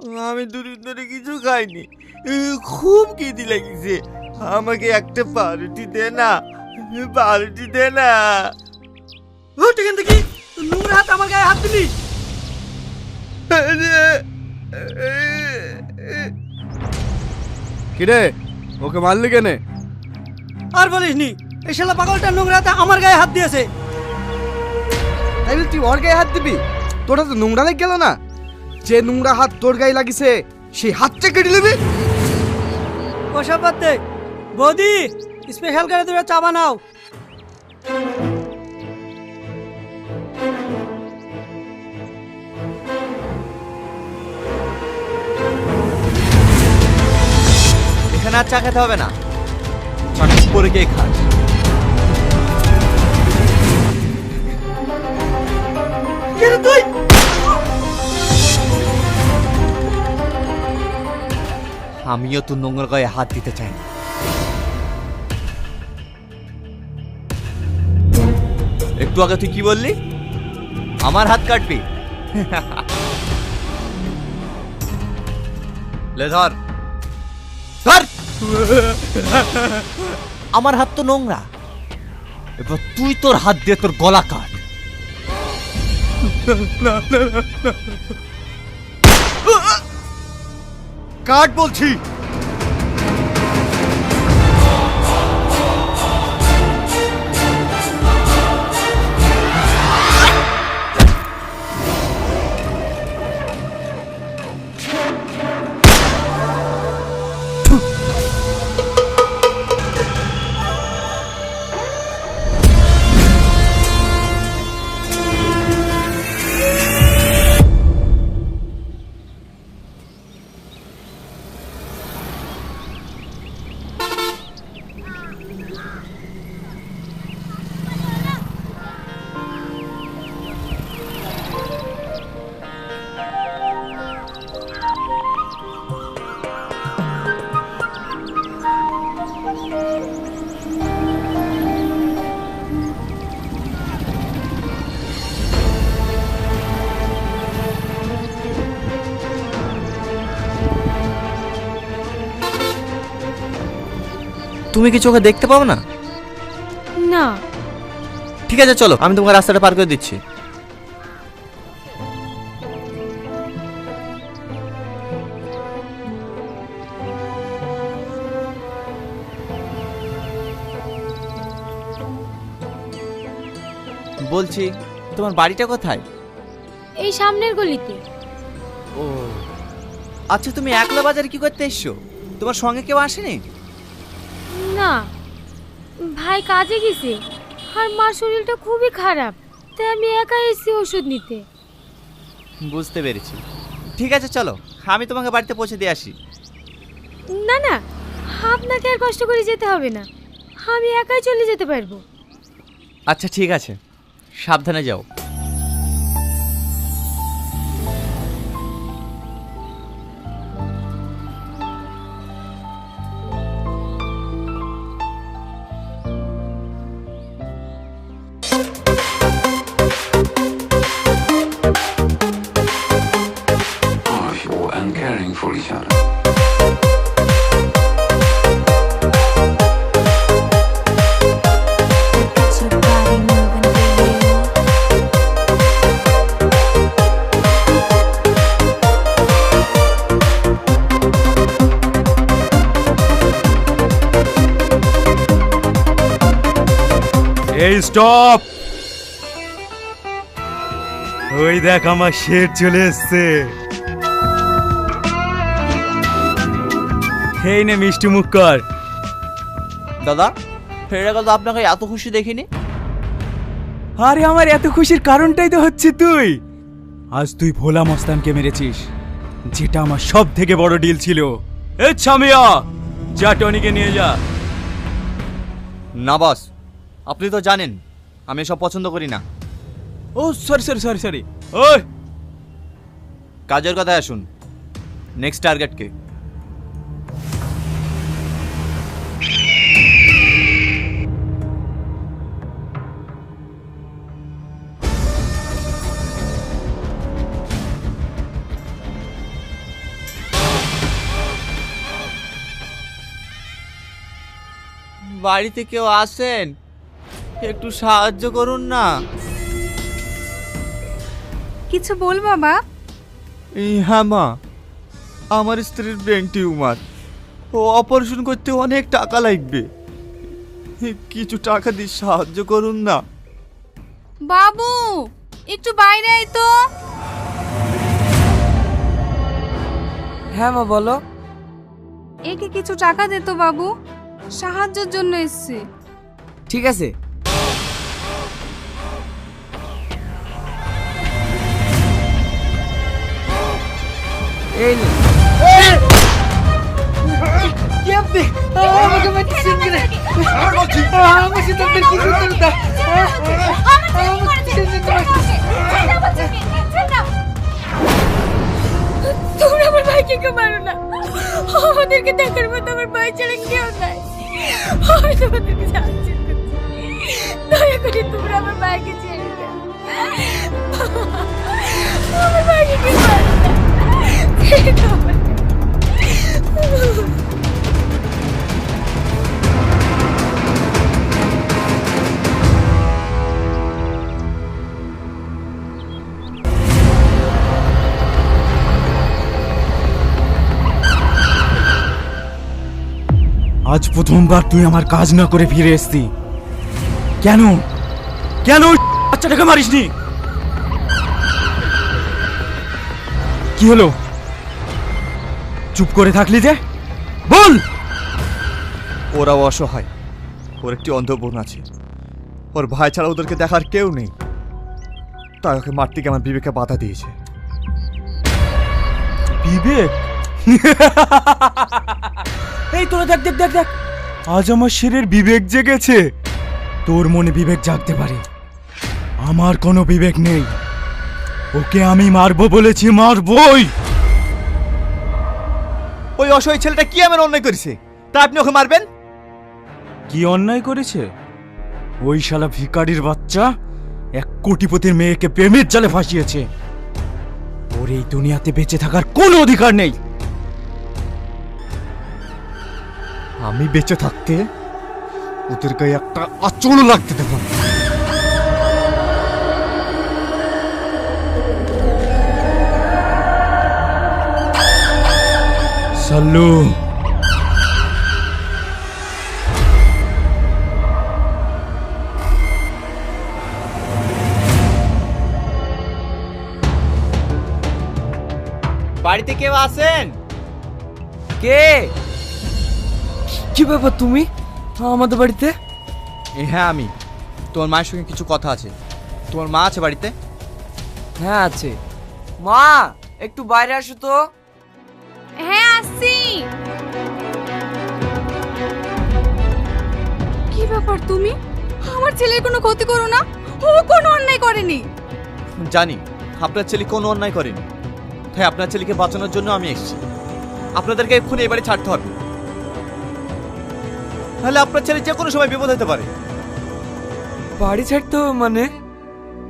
আমি দুদিন ধরে কিছু খাইনি। খুব খিদি লাগিছে। আমাকে একটা পাউরুটি দে না। পাউরুটি দে না। উঠ এখান থেকে? নোংরা হাত আমার গায়ে হাত দিলি? কিরে ওকে মারলি কেনে? আর বলিস নি এই শালা পাগলটা নোংরা হাতে আমার গায়ে হাত দিয়েছে। তাই তুই ওর গায়ে হাত দিবি? তোরা তো নোংরা লেগে গেল না। যে নোংরা হাত তোর গায়ে লাগিছে সেই হাতটা কেটে নিবি? ওসব বাদ দে। বৌদি স্পেশাল করে তোরা চা বানাও। এখানে আর চা খেতে হবে না। করে গিয়ে খাস। আমিও তো নোংর গায়ে হাত দিতে চাই না। একটু আগে তুই কি বললি? আমার হাত কাটবি? লে ধর। ধর! আমার হাত তো নোংরা। এবার তুই তোর হাত দিয়ে তোর গলা কাট। কাট বলছি। তুমি কি চোখে দেখতে পাও না? না। ঠিক আছে চলো আমি তোমাকে রাস্তাটা পার করে দিচ্ছি। বলছি তোমার বাড়িটা কোথায়? এই সামনের গলিতে। ও আচ্ছা তুমি একলা বাজারে কি করতে এসছো? তোমার সঙ্গে কেউ আসেনি? না। ভাই কাজে গেছে। আর মার শরীরটা খুবই খারাপ। তাই আমি একা এসেছি ওষুধ নিতে। বুঝতে পেরেছি। ঠিক আছে চলো। আমি তোমাকে বাড়িতে পৌঁছে দিয়ে আসি। না না। আপনাকে আর কষ্ট করে যেতে হবে না। আমি একাই চলে যেতে পারব। আচ্ছা ঠিক আছে। সাবধানে যাও। এই স্টপ ওই দেখ আমার শের চলে এসছে। এই নে মিষ্টি মুখ কর দাদা ফেরা তো আপনাকে এত খুশি দেখিনি। আরে আমার এত খুশির কারণটাই তো হচ্ছে তুই। আজ তুই ভোলা মস্তানকে মেরেছিস যেটা আমার সব থেকে বড় ডিল ছিল। এ ছামিয়া যা টনিকে নিয়ে যা। না বস আপনি তো জানেন আমি সব পছন্দ করি না। ও সরি সরি সরি সরি ওই! কাজের কথা আসুন নেক্সট টার্গেট কে। বাড়িতে কেউ আসেন? একটু সাহায্য করুন না। কিছু বল বাবা। এই হ্যাঁ মা আমার স্ত্রীর ব্রেন টিউমার। ও অপারেশন করতে অনেক টাকা লাগবে। কিছু টাকা দিয়ে সাহায্য করুন না। বাবু একটু বাইরে আয় তো। হ্যাঁ মা বলো। একে কিছু টাকা দে তো বাবু সাহায্যের জন্য এসছি। ঠিক আছে। এই কি আপনি আমাকে মারছেন কেন সাথে আপনার কি করতে দা তোমরা আমার ভাইকে কেউ মারো না আমাদেরকে দেখার মতো আমার ভাই ছাড়া কেউ নাই আমি তোমাদেরকে সাহায্য দয়া করে তোমরা আমার ভাইকে ছেড়ে দাও আমার ভাইকে কেউ মারো না আমাকে। আজ প্রথমবার তুই আমার কাজ না করে ফিরে এসছি। কেন? কেন বাচ্চাটাকে মারিসনি? কি হলো? চুপ করে থাকলি যে? বল! ওরা অসহায়। ওর একটি অন্ধ বোন আছে। ওর ভাই ছাড়া ওদেরকে দেখার কেউ নেই। তাই ওকে মারতে গিয়ে আমার বিবেকে বাধা দিয়েছে। বিবেক? এই তোরা দেখ দেখ দেখ দেখ। আজ আমার শেরের বিবেক জেগেছে। তোর মনে বিবেক জাগতে পারে। আমার কোনো বিবেক নেই। ওকে আমি মারবো বলেছি মারবই! ওই অসহায় ছেলেটা কি এমন অন্যায় করেছে? তা আপনি ওকে মারবেন? কি অন্যায় করেছে? ওই শালা ভিকারির বাচ্চা এক কোটিপতির মেয়েকে প্রেমের জালে ফাঁসিয়েছে। ওর এই দুনিয়াতে বেঁচে থাকার কোনো অধিকার নেই। আমি বেঁচে থাকতে ওদের গায়ে একটা আচরও লাগতে দেবো সাল্লু। বাড়িতে কেউ আছেন? কে? কি ব্যাপার তুমি? আমাদের বাড়িতে। হ্যাঁ আমি। তোমার মায়ের সঙ্গে কিছু কথা আছে। তোমার মা আছে বাড়িতে? হ্যাঁ আছে। মা একটু বাইরে আসো তো। আসছি। কি ব্যাপার তুমি? আমার ছেলের কোনো ক্ষতি করো না? ও কোনো অন্যায় করেনি। জানি আপনার ছেলে কোনো অন্যায় করেনি। তাই আপনার ছেলেকে বাঁচানোর জন্য আমি এসেছি। আপনাদেরকে এক্ষুনি এবারে ছাড়তে হবে। তাহলে আপনার ছেলে যে কোনো সময় বিপদ হতে পারে। বাড়ি ছাড়তে হবে মানে?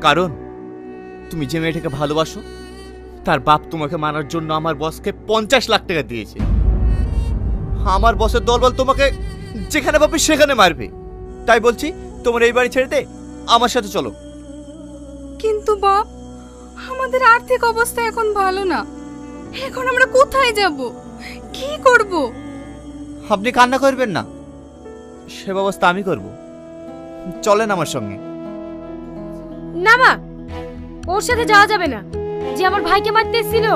কারণ তুমি যে মেয়েটাকে ভালোবাসো তার বাপ তোমাকে মানার জন্য আমার বসকে পঞ্চাশ লাখ টাকা দিয়েছে। আমার বসের দলবল তোমাকে যেখানে পাবে সেখানে মারবে। তাই বলছি তোমার এই বাড়ি ছেড়ে দে আমার সাথে চলো। কিন্তু বাপ আমাদের আর্থিক অবস্থা এখন ভালো না। এখন আমরা কোথায় যাব? কি করব? আপনি কান্না করবেন না। সে ব্যবস্থা আমি করব। চলেন আমার সঙ্গে। না মা ওর সাথে যাওয়া যাবে না। যে আমার ভাইকে মারতে এসেছিল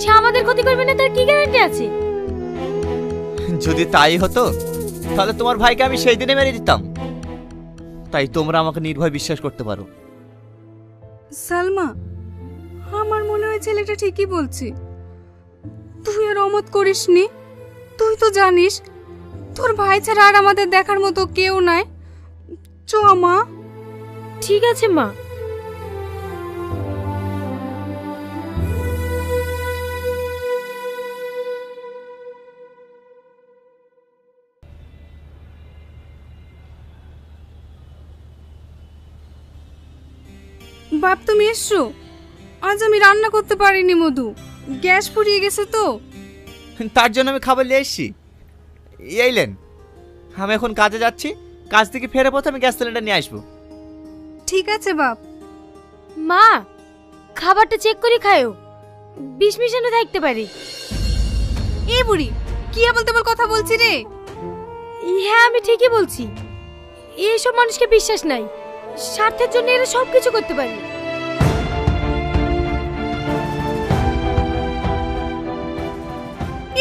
সে আমাদের ক্ষতি করবে না তার কি গ্যারান্টি আছে? যদি তাই হতো তাহলে তোমার ভাইকে আমি সেই দিনে মেরে দিতাম। তাই তোমরা আমাকে নির্ভয় বিশ্বাস করতে পারো। সালমা আমার মনে হয় ছেলেটা ঠিকই বলছে। তুই আর অমত করিসনি তুই তো জানিস তোর ভাই ছাড়া আর আমাদের দেখার মতো কেউ নাই। চ মা। ঠিক আছে মা। বাপ তুমি এসছো আজ আমি রান্না করতে পারিনি মধু। গ্যাস ফুরিয়ে গেছে তো। তার জন্য আমি খাবার নিয়ে এসেছি। এইলেন আমি এখন কাজে যাচ্ছি। কাজ থেকে ফেরে পথে আমি গ্যাস সিলিন্ডার নিয়ে আসব। ঠিক আছে বাপ। মা খাবারটা চেক করে খায়ও বিষ মিশানো থাকতে পারে। এই বুড়ি কি আবল তেবল কথা বলছি রে? হ্যাঁ আমি ঠিকই বলছি। এইসব মানুষকে বিশ্বাস নাই। স্বার্থের জন্য এরা সব কিছু করতে পারে।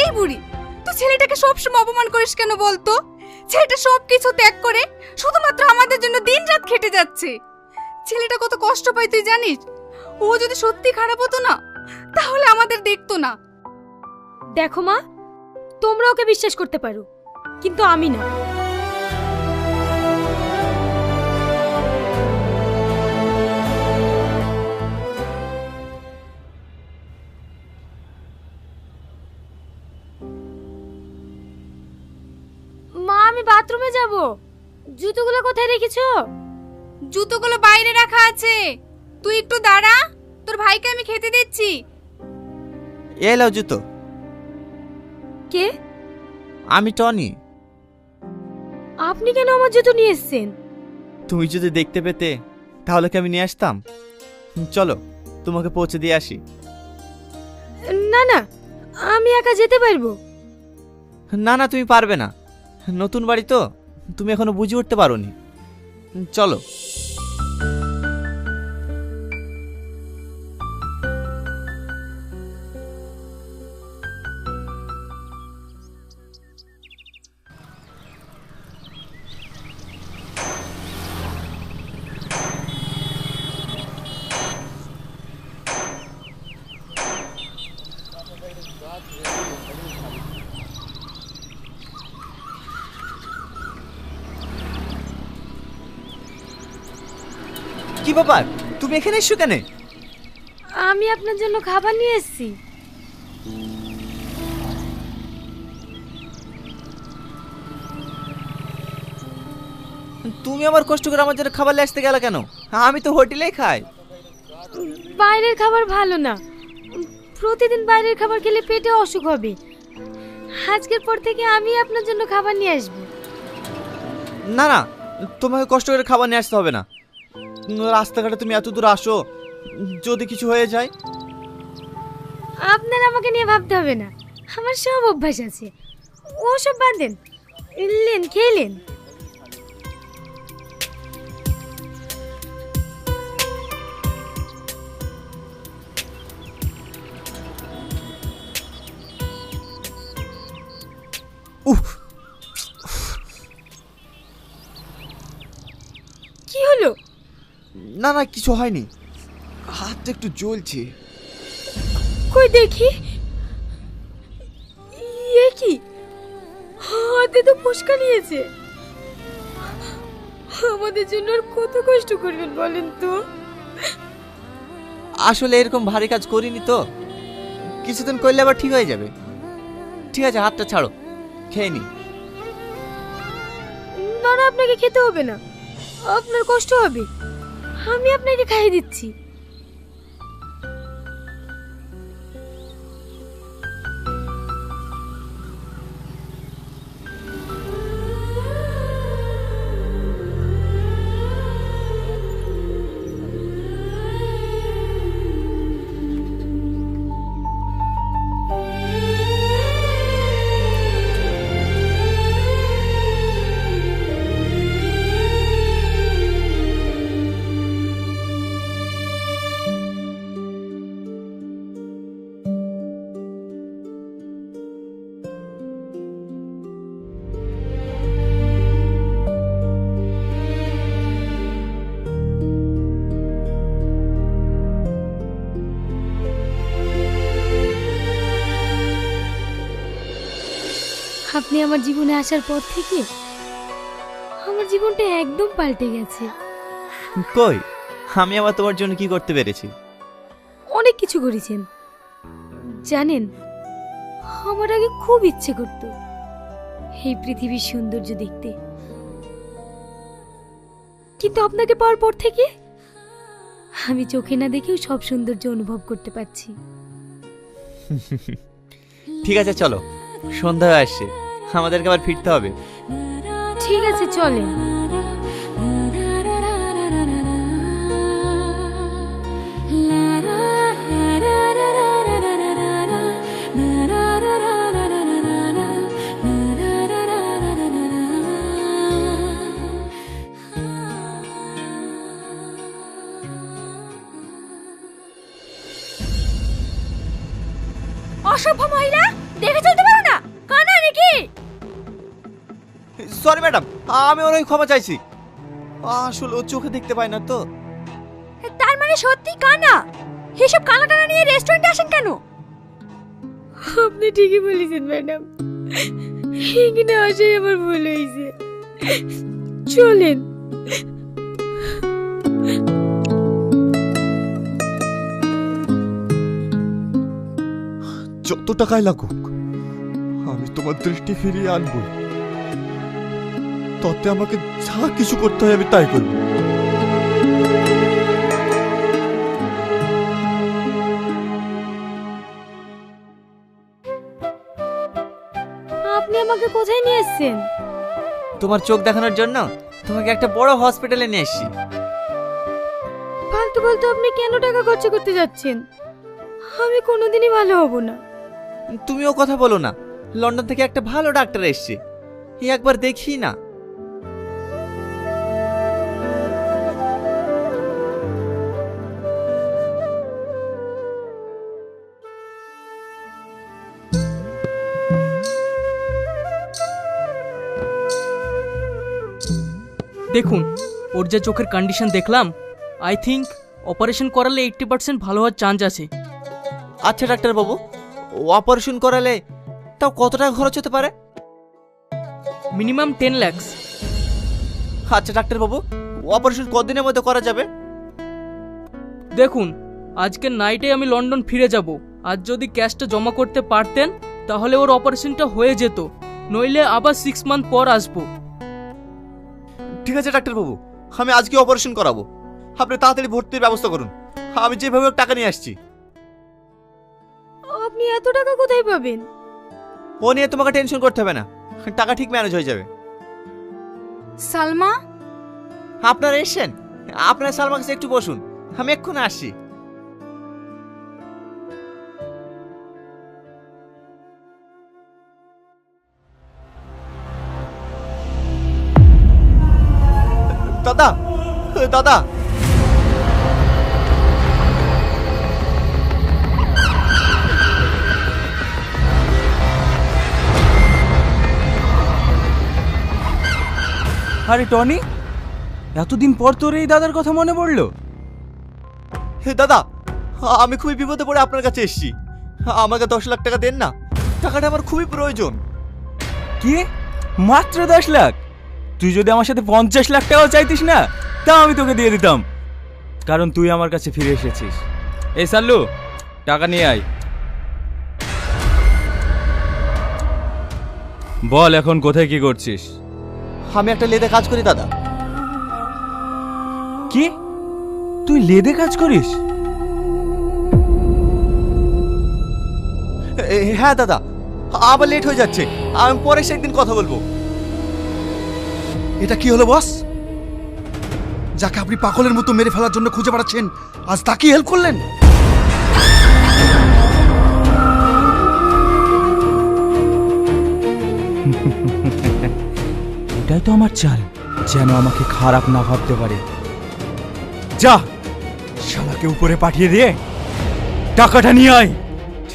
এই বুড়ি, তুই ছেলেটাকে সবসময় অপমান করিস কেন বলতো? ছেলেটা সব কিছু ত্যাগ করে শুধুমাত্র আমাদের জন্য দিন রাত খেটে যাচ্ছে। ছেলেটা কত কষ্ট পায়, তুই জানিস? ও যদি সত্যি খারাপ হতো না, তাহলে আমাদের দেখতো না। দেখো মা তোমরা ওকে বিশ্বাস করতে পারো, কিন্তু আমি না। জুতোগুলো জুতোগুলো বাইরে রাখা আছে। তুই একটু দাঁড়া তোর ভাইকে আমি খেতে দিচ্ছি। এলাও জুতো। কে? আমি টনি। আপনি কেন আমার জুতো নিয়ে এসেছেন? তুমি যদি দেখতে পেতে তাহলে কি আমি নিয়ে আসতাম? চলো তোমাকে পৌঁছে দিয়ে আসি। না না আমি একা যেতে পারব। না না তুমি পারবে না। নতুন বাড়ি তো তুমি এখনও বুঝে উঠতে পারোনি। চলো। তুমি এখানে এসছো কেন? আমি আপনার জন্য খাবার নিয়ে এসেছি। তুমি আমার কষ্ট করে আমার জন্য খাবার নিয়ে আসতে গেলে কেন? আমি তো হোটেলেই খাই। বাইরের খাবার ভালো না। প্রতিদিন বাইরের খাবার খেলে পেটে অসুখ হবে। আজকের পর থেকে আমি আপনার জন্য খাবার নিয়ে আসব। না না তোমাকে কষ্ট করে খাবার নিয়ে আসতে হবে না। রাস্তাঘাটে তুমি এত দূর আসো, যদি কিছু হয়ে যায়। আপনার আমাকে নিয়ে ভাবতে হবে না। আমার সব অভ্যাস আছে। ও সব বাদ দেন। লেন খেলেন। না না কিছু হয়নি। হাতটা একটু জ্বলছে। কই দেখি? ইয়ে কি? হাতে তো ফুসকা নিয়েছে। আমাদের জন্য আর কত কষ্ট করবেন বলেন তো? আসলে এরকম ভারী কাজ করিনি তো। কিছুদিন করলে আবার ঠিক হয়ে যাবে। ঠিক আছে হাতটা ছাড়ো। খেয়ে নি। না না আপনাকে খেতে হবে না। আপনার কষ্ট হবে। আমি আপনাকে খাইয়ে দিচ্ছি। আমার জীবনে আসার পর থেকে আমার জীবনটা একদম পাল্টে গেছে। কই? আমি আবার তোমার জন্য কি করতে পেরেছি? অনেক কিছু করেছেন। জানেন আমার আগে খুব ইচ্ছে করত এই পৃথিবীর সৌন্দর্য দেখতে। কিন্তু আপনাকে পাওয়ার পর থেকে আমি চোখে না দেখেও সব সৌন্দর্য অনুভব করতে পারছি। ঠিক আছে চলো। সন্ধ্যা আসছে। আমাদেরকে আবার ফিরতে হবে। ঠিক আছে চলে অসভ্য মহিলা! সরি ম্যাডাম আমি ওর ওই ক্ষমা চাইছি। আসলে ও চোখে দেখতে পায় না তো। তার মানে সত্যি কানা এসব কানা টানা নিয়ে রেস্টুরেন্টে আসেন কেন? আপনি ঠিকই বলেছেন ম্যাডাম এখানে আসাই আমার ভুল হয়েছে। চলেন। যত টাকায় লাগুক আমি তোমার দৃষ্টি ফিরিয়ে আনব। ততে আমাকে যা কিছু করতে হয় আমি তাই করব। আপনি আমাকে কোথায় নিয়ে এসেছেন? তোমার চোখ দেখানোর জন্য তোমাকে একটা বড় হসপিটালে নিয়ে এসেছি। ফালতু ফালতু আপনি কেন টাকা খরচ করতে যাচ্ছেন? আমি কোনোদিনই ভালো হব না। তুমিও কথা বলো না। লন্ডন থেকে একটা ভালো ডাক্তার এসছে। একবার দেখি না। দেখুন ওর যে চোখের কন্ডিশন দেখলাম আই থিঙ্ক অপারেশন করালে এইট্টি পার্সেন্ট ভালো হওয়ার চান্স আছে। আচ্ছা ডাক্তার বাবু অপারেশন করালে তাও কত টাকা খরচ হতে পারে? মিনিমাম টেন ল্যাক্স আচ্ছা ডাক্তার বাবু অপারেশন কতদিনের মধ্যে করা যাবে? দেখুন আজকে নাইটে আমি লন্ডন ফিরে যাব। আর যদি ক্যাশটা জমা করতে পারতেন তাহলে ওর অপারেশনটা হয়ে যেত। নইলে আবার সিক্স মান্থ পর আসব। ঠিক আছে ডাক্তারবাবু। আমি আজকে অপারেশন করাবো। আপনি তাড়াতাড়ি ভর্তির ব্যবস্থা করুন। আমি যেভাবে টাকা নিয়ে আসছি। আপনি এত টাকা কোথায় পাবেন? ও নিয়ে তোমাকে টেনশন করতে হবে না। টাকা ঠিক ম্যানেজ হয়ে যাবে। সালমা? আপনারা এসেন আপনার সালমা কাছে একটু বসুন। আমি এক্ষুনি আসছি। দাদা। আরে টনি এতদিন পর তোর এই দাদার কথা মনে পড়ল? হে দাদা আমি খুবই বিপদে পড়ে আপনার কাছে এসেছি। আমাকে দশ লাখ টাকা দেন না। টাকাটা আমার খুবই প্রয়োজন। কি? মাত্র দশ লাখ? তুই যদি আমার সাথে পঞ্চাশ লাখ টাকাও চাইতিস না তাও আমি তোকে দিয়ে দিতাম। কারণ তুই আমার কাছে ফিরে এসেছিস। এই সাল্লু টাকা নিয়ে আয়। বল এখন কোথায় কি করছিস? আমি একটা লেদে কাজ করি দাদা। কি? তুই লেদে কাজ করিস? এ, হ্যাঁ দাদা। আবার লেট হয়ে যাচ্ছে। আমি পরে সে একদিন কথা বলব। এটা কি হলো বস যাকে আপনি পাগলের মতো মেরে ফেলার জন্য খুঁজে বেড়াচ্ছেন আজ তাকেই হেল্প করলেন? এটাই তো আমার চাল যেন আমাকে খারাপ না ভাবতে পারে। যা শালাকে উপরে পাঠিয়ে দিয়ে টাকাটা নিয়ে আয়।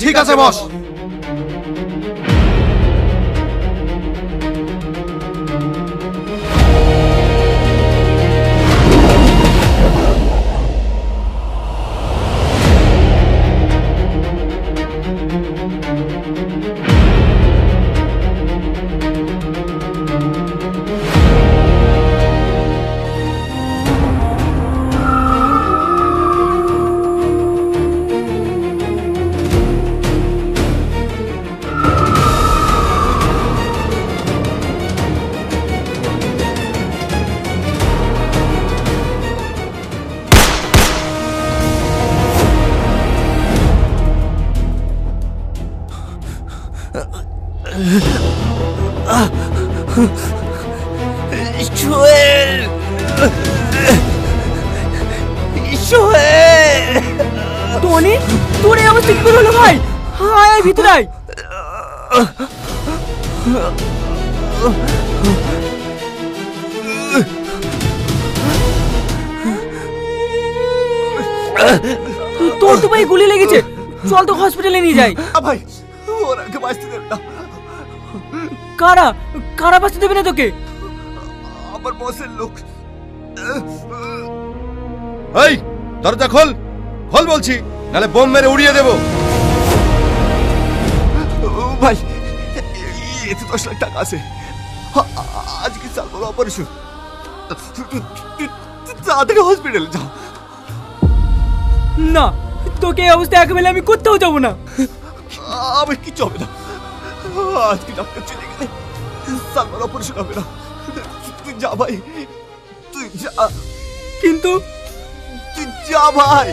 ঠিক আছে বস। আয় ভিতরে আয়। তোর তো ভাই গুলি লেগেছে। চল তো হসপিটালে নিয়ে যাই। ভাই ওরাকে বাঁচতে দেবে না। কারা? কারা বাঁচতে দেবে না তোকে? আমার বসের লোক। এই দরজা খোল। খোল বলছি নালে বোম মেরে উড়িয়ে দেবো। ভাই এতে দশ লাখ টাকা আছে। আজকে চাল বড় অপারেশন তাড়াতাড়ি হসপিটালে যাও। না তোকে এই অবস্থায় একেবারে আমি কোথাও যাব না। আমি কিচ্ছু হবে না। আজকে ডাক্তার চলে গেলে সালমার অপারেশন হবে না। তুই যা ভাই তুই যা। কিন্তু তুই যা ভাই।